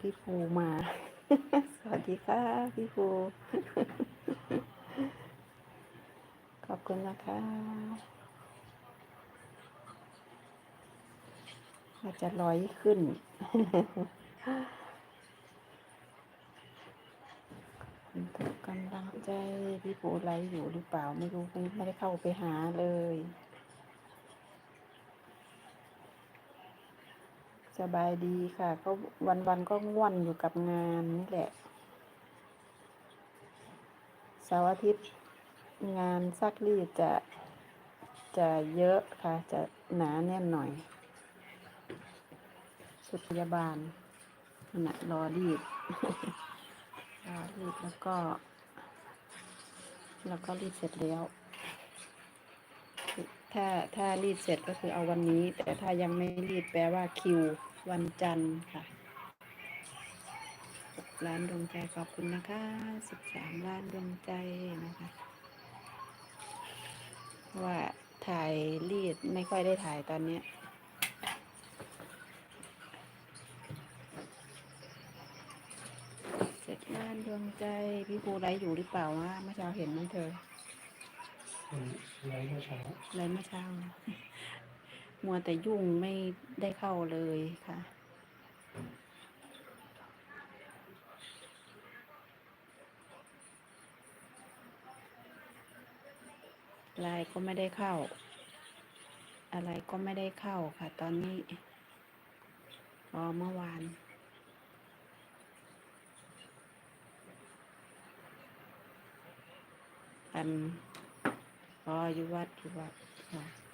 พี่ภูมา สวัสดีค่ะ พี่ภูขอบคุณนะคะอาจจะลอยขึ้น คุณกำลังใจ พี่ภูไลฟ์อยู่หรือเปล่าไม่รู้ไม่ได้เข้าไปหาเลย สบายดีค่ะ ก็วันวันๆก็ง่วนอยู่กับงานนี่แหละเสาร์อาทิตย์งานซักรีดจะจะเยอะค่ะ จะหนาแน่นหน่อยชุดพยาบาลขณะรอรีดรอรีดแล้วก็ แล้วก็รีดเสร็จแล้ว ถ้าถ้ารีดเสร็จก็คือเอาวันนี้ แต่ถ้ายังไม่รีดแปลว่าคิว วันจันทร์ค่ะล้านดวงใจขอบคุณนะคะสิบสามล้านดวงใจนะคะเพราะว่าถ่ายรีดไม่ค่อยได้ถ่ายตอนเนี้ยเสร็จล้านดวงใจ พี่ภูไลฟ์อยู่หรือเปล่าวะเมื่อเช้าเห็นไหมเธออืมไลฟ์เมื่อเช้าไลฟ์เมื่อเช้า มัวแต่ยุ่งไม่ได้เข้าเลยค่ะ ไลน์ก็ไม่ได้เข้า อะไรก็ไม่ได้เข้าค่ะ ตอนนี้รอเมื่อวานอันรออยู่วัดอยู่วัดค่ะ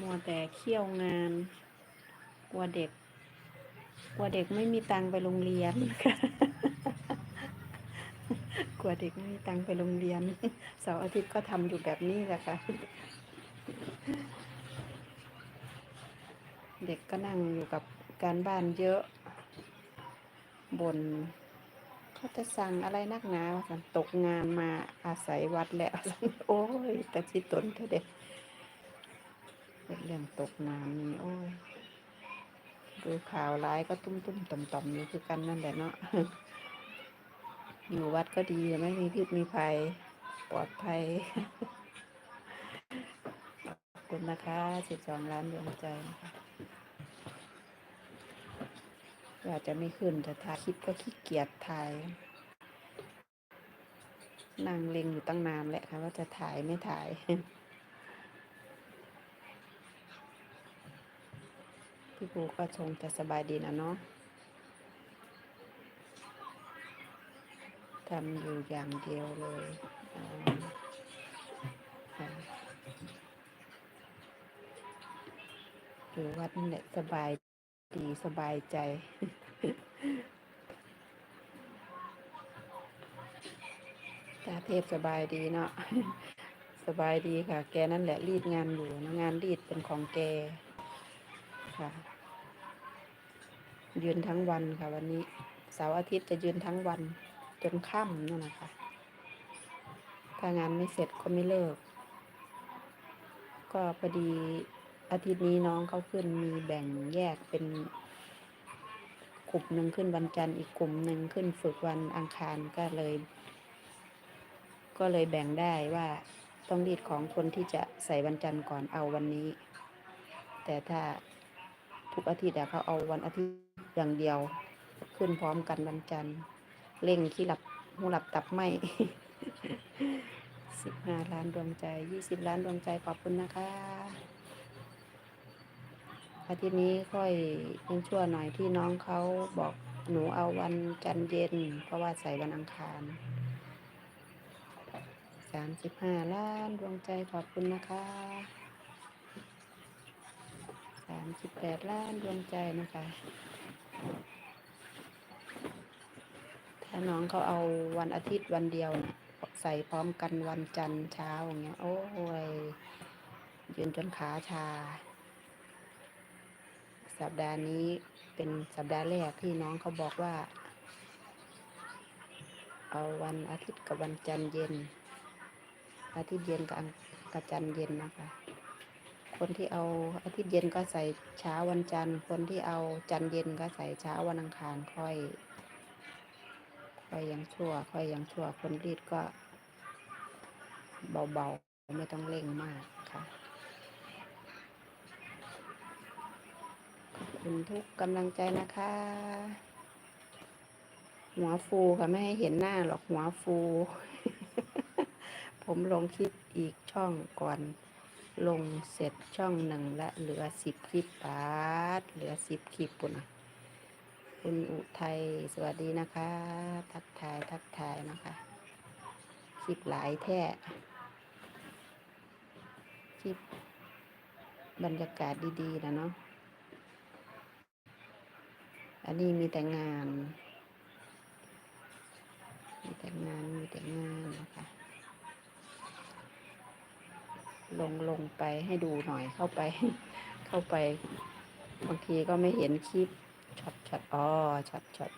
มัวแต่เคี่ยวงาน กลัวเด็ก กลัวเด็กไม่มีตังไปโรงเรียนค่ะกลัวเด็กไม่มีตังไปโรงเรียน เสาร์อาทิตย์ก็ทำอยู่แบบนี้แหละค่ะ เด็กก็นั่งอยู่กับการบ้านเยอะบนเขาจะสั่งอะไรนักหนาว่าสันตกงานมาอาศัยวัดแล้ว โอ้ย แต่ชิตนเธอเด็ก เรื่องตกงานนี่โอ้ยดูข่าวร้ายก็ตุ้มตุ้มต่อมต่อมอยู่คือกันนั่นแหละเนาะอยู่วัดก็ดีไม่มีพิษมีภัยปลอดภัยขอบคุณนะคะสิบสองล้านดวงใจนะคะว่าจะไม่ขึ้นแต่ถ่ายคลิปก็ขี้เกียจถ่ายนั่งเล็งอยู่ตั้งนานแหละค่ะว่าจะถ่ายไม่ถ่าย พี่ปูก็ชงจะสบายดีนะเนาะทำอยู่อย่างเดียวเลยอ๋อค่ะอยู่วัดนี่แหละสบายดีสบายใจตาเทพสบายดีเนาะสบายดีค่ะ แกนั่นแหละรีดงานอยู่งานรีดเป็นของแก ค่ะ ยืนทั้งวันค่ะ วันนี้เสาร์อาทิตย์จะยืนทั้งวันจนค่ำนั่นนะคะ ถ้างานไม่เสร็จก็ไม่เลิก ก็พอดีอาทิตย์นี้น้องเขาขึ้นมีแบ่งแยกเป็นกลุ่มหนึ่งขึ้นวันจันทร์อีกกลุ่มหนึ่งขึ้นฝึกวันอังคารก็เลย ก็เลยแบ่งได้ว่าต้องรีดของคนที่จะใส่วันจันทร์ก่อนเอาวันนี้ แต่ถ้า ทุกอาทิตย์อะเขาเอาวันอาทิตย์อย่างเดียว ขึ้นพร้อมกันวันจันทร์เร่งขี้หลับหูหลับตับไหมสิบห้าล้านดวงใจยี่สิบล้านดวงใจขอบคุณนะคะ อาทิตย์นี้ค่อยยังชั่วหน่อยที่น้องเขาบอกหนูเอาวันจันทร์เย็น เพราะว่าใส่วันอังคารสามสิบห้าล้านดวงใจขอบคุณนะคะ สามสิบแปดล้านดวงใจนะคะ ถ้าน้องเขาเอาวันอาทิตย์วันเดียวนะใส่พร้อมกันวันจันทร์เช้าอย่างเงี้ย โอ้ยยืนจนขาชา สัปดาห์นี้เป็นสัปดาห์แรกที่น้องเขาบอกว่า เอาวันอาทิตย์กับวันจันทร์เย็น อาทิตย์เย็นกับกับจันทร์เย็นนะคะ คนที่เอาอาทิตย์เย็นก็ใส่เช้าวันจันทร์ คนที่เอาจันทร์เย็นก็ใส่เช้าวันอังคารค่อย ค่อยยังชั่ว ค่อยยังชั่ว คนรีดก็ เบาๆ ไม่ต้องเร่งมากค่ะขอบคุณทุกกำลังใจนะคะ หัวฟูค่ะไม่ให้เห็นหน้าหรอกหัวฟู ผมลงคลิปอีกช่องก่อน ลงเสร็จช่องหนึ่งและเหลือสิบคลิปปาดเหลือสิบคลิปปุ่นคุณอุทัยสวัสดีนะคะ ทักทายทักทายนะคะ คลิปหลายแท้คลิปบรรยากาศดีๆนะเนาะอันนี้มีแต่งาน มีแต่งานมีแต่งานนะคะ ลงลงไปให้ดูหน่อยเข้าไป เข้าไป บางทีก็ไม่เห็นคลิปช็อตช็อตอ๋อช็อตช็อต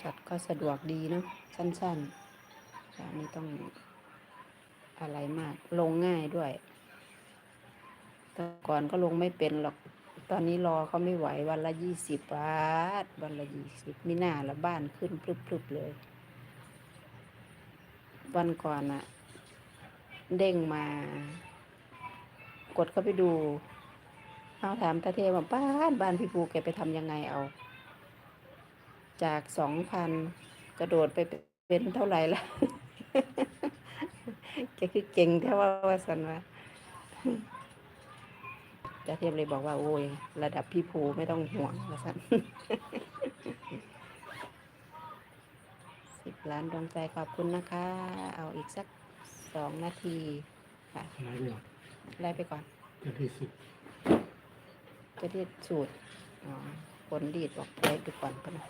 ช็อตก็สะดวกดีเนาะสั้นๆแต่ไม่ต้องอะไรมาก ลงง่ายด้วยแต่ก่อนก็ลงไม่เป็นหรอก ตอนนี้รอเขาไม่ไหววันละยี่สิบบาทวันละยี่สิบมิน่าละบ้านขึ้นพรึบๆเลย วันก่อนอะ เด้งมา กดเข้าไปดูเอาถามตาเทว่าบ้านบ้านพี่ภูแกไปทำยังไงเอา จากสองพันกระโดดไปเป็นเท่าไหร่ละแกคือเก่งแท้ว่าว่าสันว่าจาเทพเลยบอกว่าโอ้ย ระดับพี่ภูไม่ต้องห่วงว่าสันสิบล้านดวงใจขอบคุณนะคะ เอาอีกสัก สองนาทีค่ะอะไรไปก่อนไล่ไปก่อนจะที่สิบจะเรียกสูตรอ๋อคนดีดบอกไล่ไปก่อนก็นะ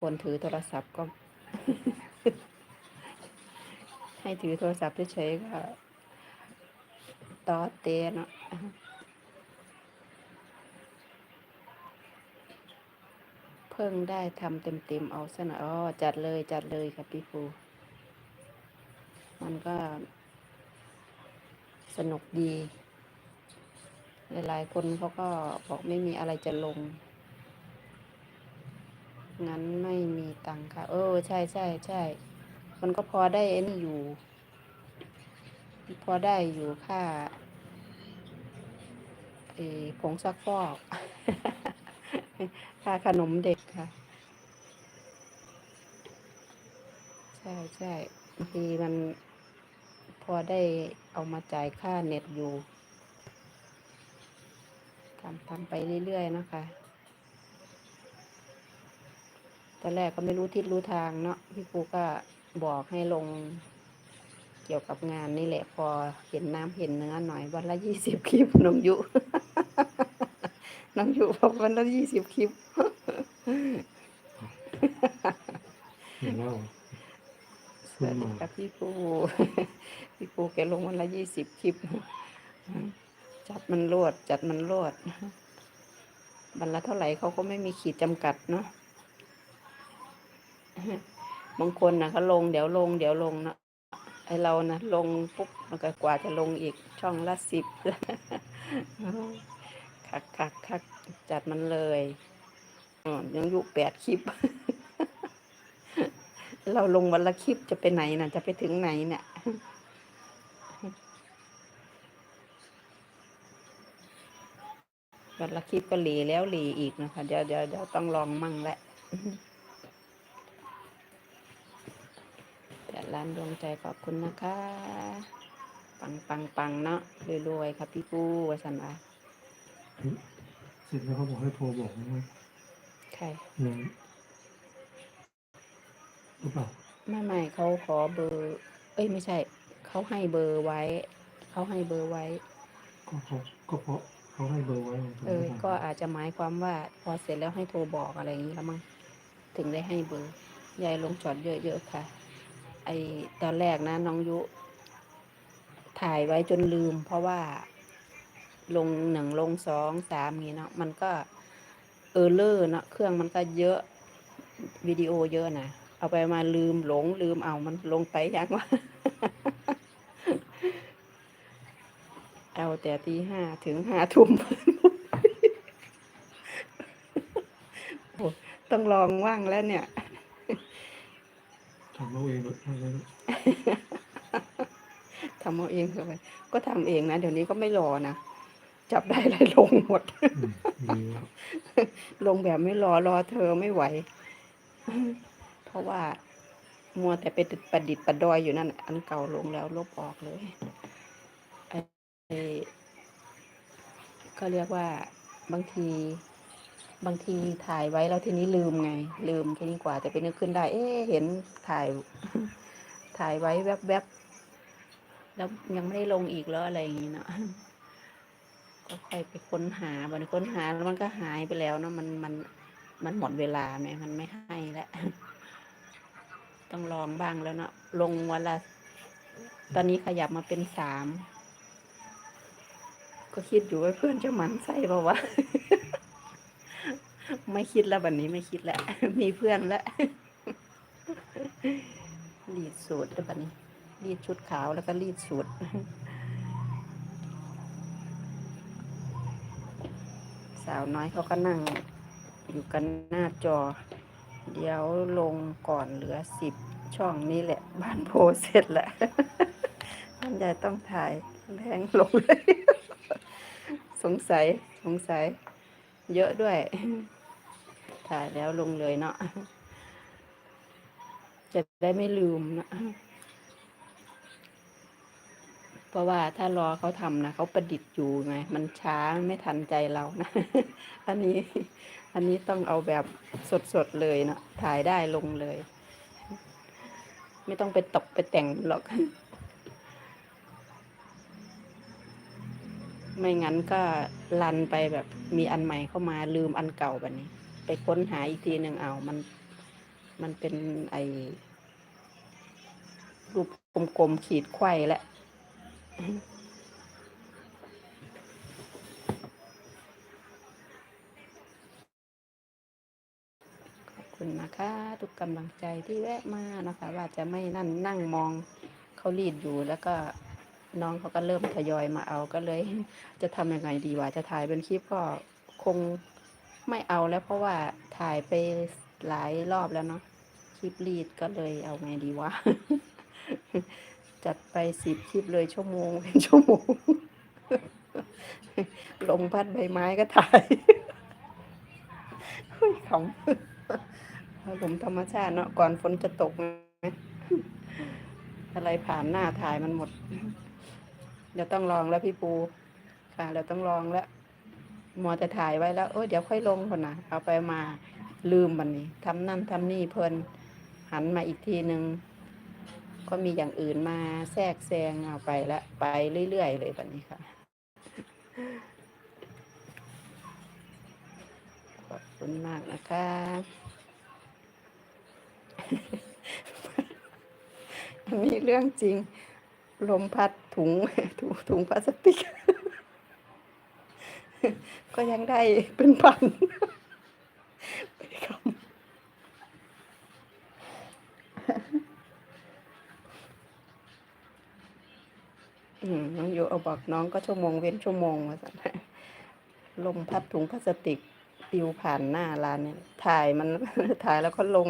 คนถือโทรศัพท์ก็ ให้ถือโทรศัพท์เฉยๆก็ต่อเตะเนาะเพิ่งได้ทำเต็มๆเอาซะหน่อยอ๋อจัดเลยจัดเลยครับพี่ปู มันก็ สนุกดี หลายๆคนเขาก็บอกไม่มีอะไรจะลง งั้นไม่มีตังค่ะ เออ ใช่ใช่ใช่ มันก็พอได้ไอ้นี่อยู่ พอได้อยู่ค่าไอ้ผงซักฟอกค่าขนมเด็กค่ะ ใช่ใช่บางทีมัน อได้เอามาจ่ายค่าเน็ตอยู่ทำทำไปเรื่อยๆนะคะตอนแรกก็ไม่รู้ทิศรู้ทางเนาะพี่ปูก็บอกให้ลงเกี่ยวกับงานนี่แหละพอเห็นน้ำเห็นเนื้อหน่อยวันละยี่สิบคลิปน้องยุ น้องยุบอกวันละยี่สิบคลิป เห็นแล้ว สวัสดีครับพี่ปูพี่ปูแกลงวันละยี่สิบคลิป จัดมันรวด จัดมันรวดวันละเท่าไหร่เขาก็ไม่มีขีดจำกัดเนาะบางคนนะเขาลงเดี๋ยวลงเดี๋ยวลงนะไอเรานะลงปุ๊บมันก็กว่าจะลงอีกช่องละสิบคักคักคักจัดมันเลยอ๋อยังอยู่แปดคลิป เราลงวันละคลิปจะไปไหนนะจะไปถึงไหนเนี่ยวันละคลิปก็หลีแล้วหลีอีกนะคะ เดี๋ยวเดี๋ยวเดี๋ยวต้องลองมั่งแหละแปดล้านดวงใจขอบคุณนะคะ ปังปังปังเนาะรวยๆครับพี่ปูวสันวาเสร็จแล้วเขาบอกให้โทรบอกนะว่าใครเงิน หรือเปล่าไม่ไม่เขาขอเบอร์ เอ้ยไม่ใช่ เขาให้เบอร์ไว้ เขาให้เบอร์ไว้ ก็เขาก็เพราะเขาให้เบอร์ไว้ผมเออไม่ก็ได้อาจจะหมายความว่า พอเสร็จแล้วให้โทรบอกอะไรอย่างนี้แล้วมั้งถึงได้ให้เบอร์ยายลงจอดเยอะๆค่ะ ไอตอนแรกนะน้องยุ ถ่ายไว้จนลืม เพราะว่า ลงหนึ่งลงสองสามงี้เนาะมันก็เออเลอร์เนาะเครื่องมันก็เยอะวิดีโอเยอะนะ เอาไปมาลืมหลงลืมเอามันลงไปยังวะไอเอาแต่ตีห้าถึงห้าทุ่มโอ้ต้องลองว่างแล้วเนี่ยทำเอาเองเลยทำเอาเองทำเอาเองเข้าไปก็ทำเองนะ เดี๋ยวนี้ก็ไม่รอนะ จับได้เลยลงหมดอืมดีแล้วลงแบบไม่รอรอเธอไม่ไหว เพราะว่ามัวแต่ไปติดประดิษฐ์ประดอยอยู่นั่น อันเก่าลงแล้วลบออกเลยไอ้ก็เรียกว่าบางทีบางทีถ่ายไว้แล้วทีนี้ลืมไง ลืมทีนี้กว่าจะไปนึกขึ้นได้ เอ๊เห็นถ่าย ถ่ายไว้แวบๆแล้วยังไม่ได้ลงอีกแล้วอะไรอย่างนี้เนาะก็ค่อยไปค้นหาบันค้นหาแล้วมันก็หายไปแล้วเนาะมันมันมันหมดเวลาไหมมันไม่ให้แล้ว ต้องลองบ้างแล้วเนาะลงวันละ ตอนนี้ขยับมาเป็นสามก็คิดอยู่ว่าเพื่อนจะหมันไส้เปล่าวะไม่คิดแล้วบันนี้ไม่คิดแล้ว มีเพื่อนแล้วรีดสูตรแล้วบันนี้รีดชุดขาวแล้วก็รีดสูตรสาวน้อยเขาก็นั่ง อยู่กันหน้าจอ เดี๋ยวลงก่อนเหลือสิบช่องนี้แหละ บ้านโพเสร็จแล้วท่านใหญ่ต้องถ่ายแรงลงเลย สงสัยสงสัย เยอะด้วย ถ่ายแล้วลงเลยเนาะจะได้ไม่ลืมนะเพราะว่าถ้ารอเขาทำนะเขาประดิษฐ์อยู่ไง มันช้าไม่ทันใจเรานะ อันนี้ อันนี้ต้องเอาแบบสดๆเลยเนาะถ่ายได้ลงเลย ไม่ต้องไปตกไปแต่งหรอก ไม่งั้นก็ลันไปแบบมีอันใหม่เข้ามาลืมอันเก่าแบบนี้ ไปค้นหาอีกทีหนึ่งเอา มัน มันเป็นไอรูปกลมๆขีดไขว้และ ขอบ คุณนะคะ ทุกกำลังใจที่แวะมานะคะ ว่าจะไม่นั่นนั่งมองเขารีดอยู่แล้วก็น้องเขาก็เริ่มทยอยมาเอาก็เลย จะทำยังไงดีวะจะถ่ายเป็นคลิปก็คงไม่เอาแล้วเพราะว่าถ่ายไปหลายรอบแล้วเนาะคลิปรีดก็เลยเอาไงดีวะจัดไปสิบคลิปเลยชั่วโมงเป็นชั่วโมงลมพัดใบไม้ก็ถ่ายเฮ้ยขำ อารมธรรมชาติเนาะก่อนฝนจะตกนะอะไรผ่านหน้าถ่ายมันหมด เดี๋ยวต้องลองแล้วพี่ปู ค่ะเดี๋ยวต้องลองแล้วมัวแต่ถ่ายไว้แล้วเออเดี๋ยวค่อยลงคนนะเอาไปมาลืมบันนี้ทำนั่นทำนี่เพลินหันมาอีกทีหนึ่งก็มีอย่างอื่นมาแทรกแซงเอาไปละไปเรื่อยๆเลยบันนี้ค่ะขอบคุณมากนะคะ อันนี้เรื่องจริง ลมพัดถุงถุงถุงพลาสติก ก็ยังได้เป็นพันอืมน้องโยเอาบอกน้องก็ชั่วโมงเว้นชั่วโมงมาสั่นลมพัดถุงพลาสติกปิวผ่านหน้าร้านเนี่ย ถ่ายมันถ่ายแล้วก็ลง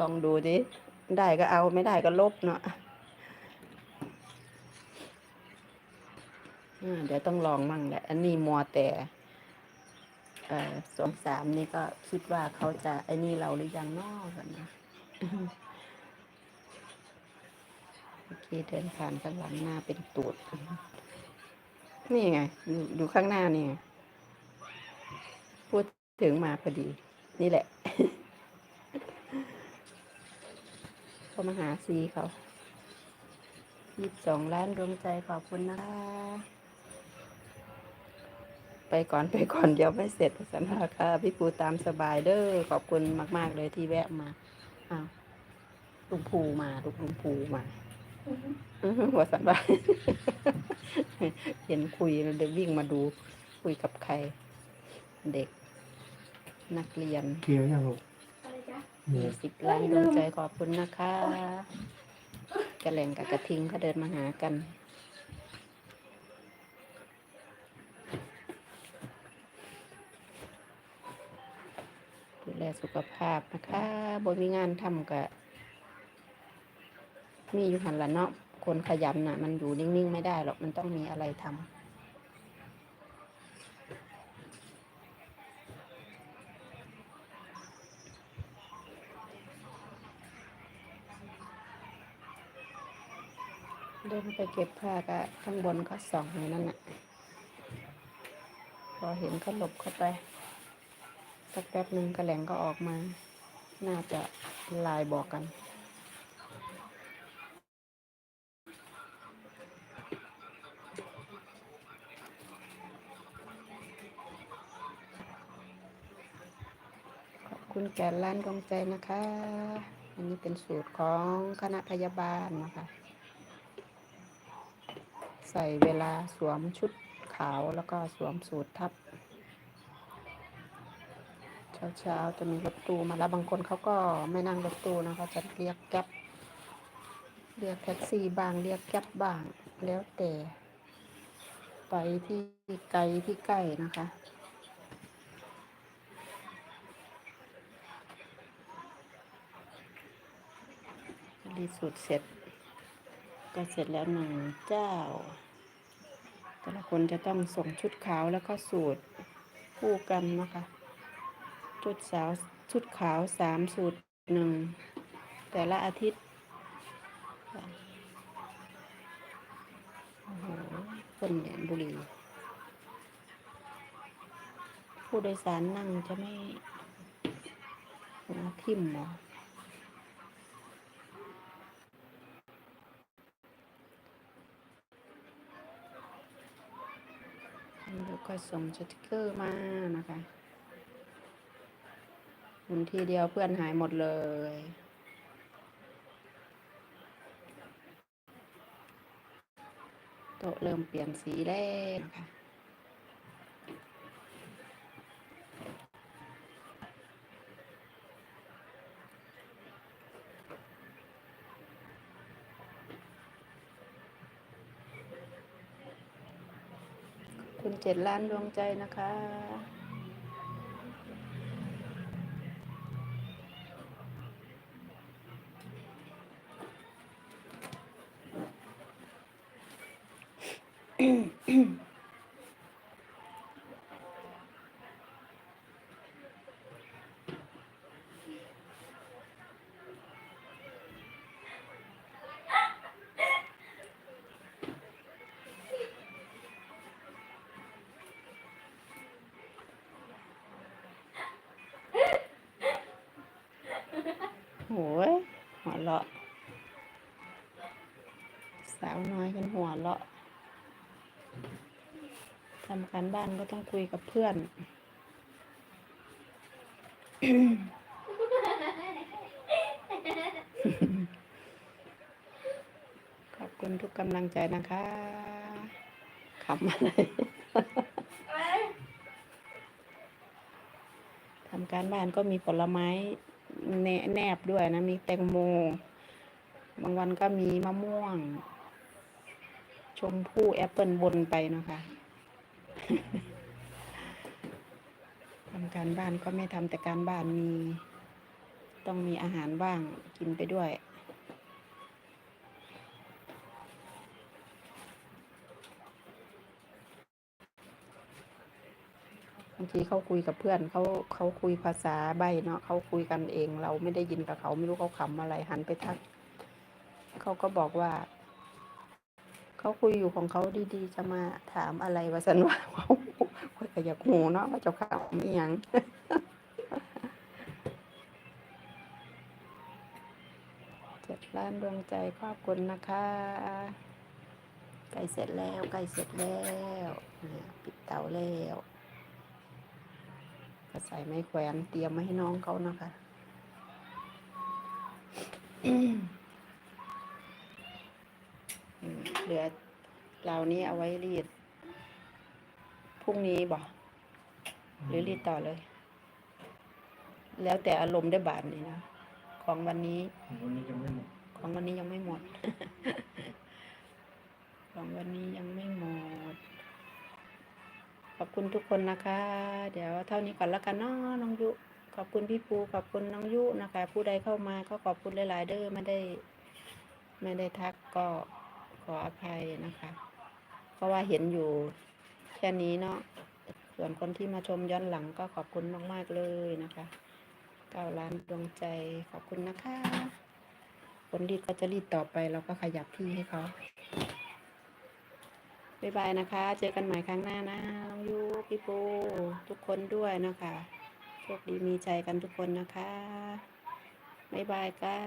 ลองดูดิ ได้ก็เอาไม่ได้ก็ลบเนาะเดี๋ยวต้องลองมั่งแหละ อันนี้มัวแต่สองสามนี่ก็คิดว่าเขาจะไอ้นี่เราหรือยังนอกกันนะโอเคเดินผ่านข้างหลังหน้าเป็นตูด นี่ไงอยู่ข้างหน้านี่พูดถึงมาพอดี นี่แหละ เขามาหาซีเขายี่สิบสองล้านดวงใจขอบคุณนะคะไปก่อนไปก่อนเดี๋ยวไม่เสร็จสันพาค่ะพี่ปูตามสบายเด้อขอบคุณมาก ๆ เลยที่แวะมาอ้าวลุงภูมาลุงลุงภูมาอื้อหือหัวสันบายเห็นคุยแล้วเดี๋ยววิ่งมาดูคุยกับใคร เด็ก นักเรียนเคลียร์ยังลูกอะไรจ๊ะเนี่ ยี่สิบล้านดวงใจขอบคุณนะคะกระแหลงกับกระทิงเขาเดินมาหากัน ดูแลสุขภาพนะคะบนมีงานทำกะมีอยู่หันละเนาะคนขยันนะ่ะ มันอยู่นิ่ง ๆ ไม่ได้หรอก มันต้องมีอะไรทำ เดินไปเก็บผ้าก็ข้างบนก็ส่องอยู่นั่นน่ะ พอเห็นก็หลบเข้าไป สักแป๊บหนึ่งกระแหลงก็ออกมา น่าจะลายบอกกันขอบคุณแก่ร้านดวงใจนะคะ อันนี้เป็นสูตรของคณะพยาบาลนะคะ ใส่เวลาสวมชุดขาวแล้วก็สวมสูตรทับ เช้าๆจะมีรถตู้มาแล้วบางคนเขาก็ไม่นั่งรถตู้นะเขาจะเรียกแก๊ปเรียกแท็กซี่บางเรียกแก๊ปบางแล้วแต่ ไปที่ไกลที่ใกล้นะคะรีสูตรเสร็จ็เสร็จแล้วหนึ่งเจ้า แต่ละคนจะต้องส่งชุดขาวแล้วก็สูตรคู่กันนะคะ ชุดสาวชุดขาวสามสูตรหนึ่งแต่ละอาทิตย์โอ้โหคนแดนบุรี ผู้โดยสารนั่งจะไม่หัวทิ่มหรอ แล้วก็ส่งสติกเกอร์มานะคะหมุนทีเดียวเพื่อนหายหมดเลยโต๊ะเริ่มเปลี่ยนสีแล้วนะคะ เจ็ดล้านดวงใจนะคะ เราะ สาวน้อยกันหัวเราะทำการบ้านก็ต้องคุยกับเพื่อน ขอบคุณทุกกำลังใจนะคะขำอะไรทำการบ้านก็มีผลไม้ แนบด้วยนะ มีแตงโม บางวันก็มีมะม่วง ชมพู่แอปเปิลบนไปนะคะทำการบ้านก็ไม่ทำแต่การบ้านมี ต้องมีอาหารบ้างกินไปด้วย บางทีเขาคุยกับเพื่อนเขาเขาคุยภาษาใบเนาะเขาคุยกันเอง เราไม่ได้ยินกับเขาไม่รู้เขาขำอะไรหันไปทักเขาก็บอกว่าเขาคุยอยู่ของเขาดีๆ จะมาถามอะไรวะสันว่าเขาคุยกับอยากหูเนาะว่าเจ้าข่าวมีหยังเจ็ดล้านดวงใจขอบคุณนะคะใกล้เสร็จแล้วใกล้เสร็จแล้วปิดเตาแล้ว ก็ใส่ไม้แขวนเตรียมมาให้น้องเขานะคะอืมเหลือเราวนี้เอาไว้รีดพรุ่งนี้บ่หรือรีดต่อเลย แล้วแต่อารมณ์ได้บาทนี่นะของวันนี้วันนี้ยังไม่หมดของวันนี้ยังไม่หมด ของวันนี้ยังไม่หมด ขอบคุณทุกคนนะคะ เดี๋ยวเท่านี้ก่อนแล้วกันเนาะน้องยุขขอบคุณพี่ปูขอบคุณน้องยุนะคะ ผู้ใดเข้ามาก็ขอบคุณหลาย ๆ เด้อไม่ได้ไม่ได้ทักก็ขออภัยนะคะ เพราะว่าเห็นอยู่แค่นี้เนาะส่วนคนที่มาชมย้อนหลังก็ขอบคุณมาก ๆ เลยนะคะเก้าล้านดวงใจขอบคุณนะคะคนรีดก็จะรีดต่อไปเราก็ขยับที่ให้เขา บ๊ายบายนะคะ เจอกันใหม่ครั้งหน้านะน้องยูพี่ปูทุกคนด้วยนะคะโชคดีมีใจกันทุกคนนะคะบ๊ายบายค่ะ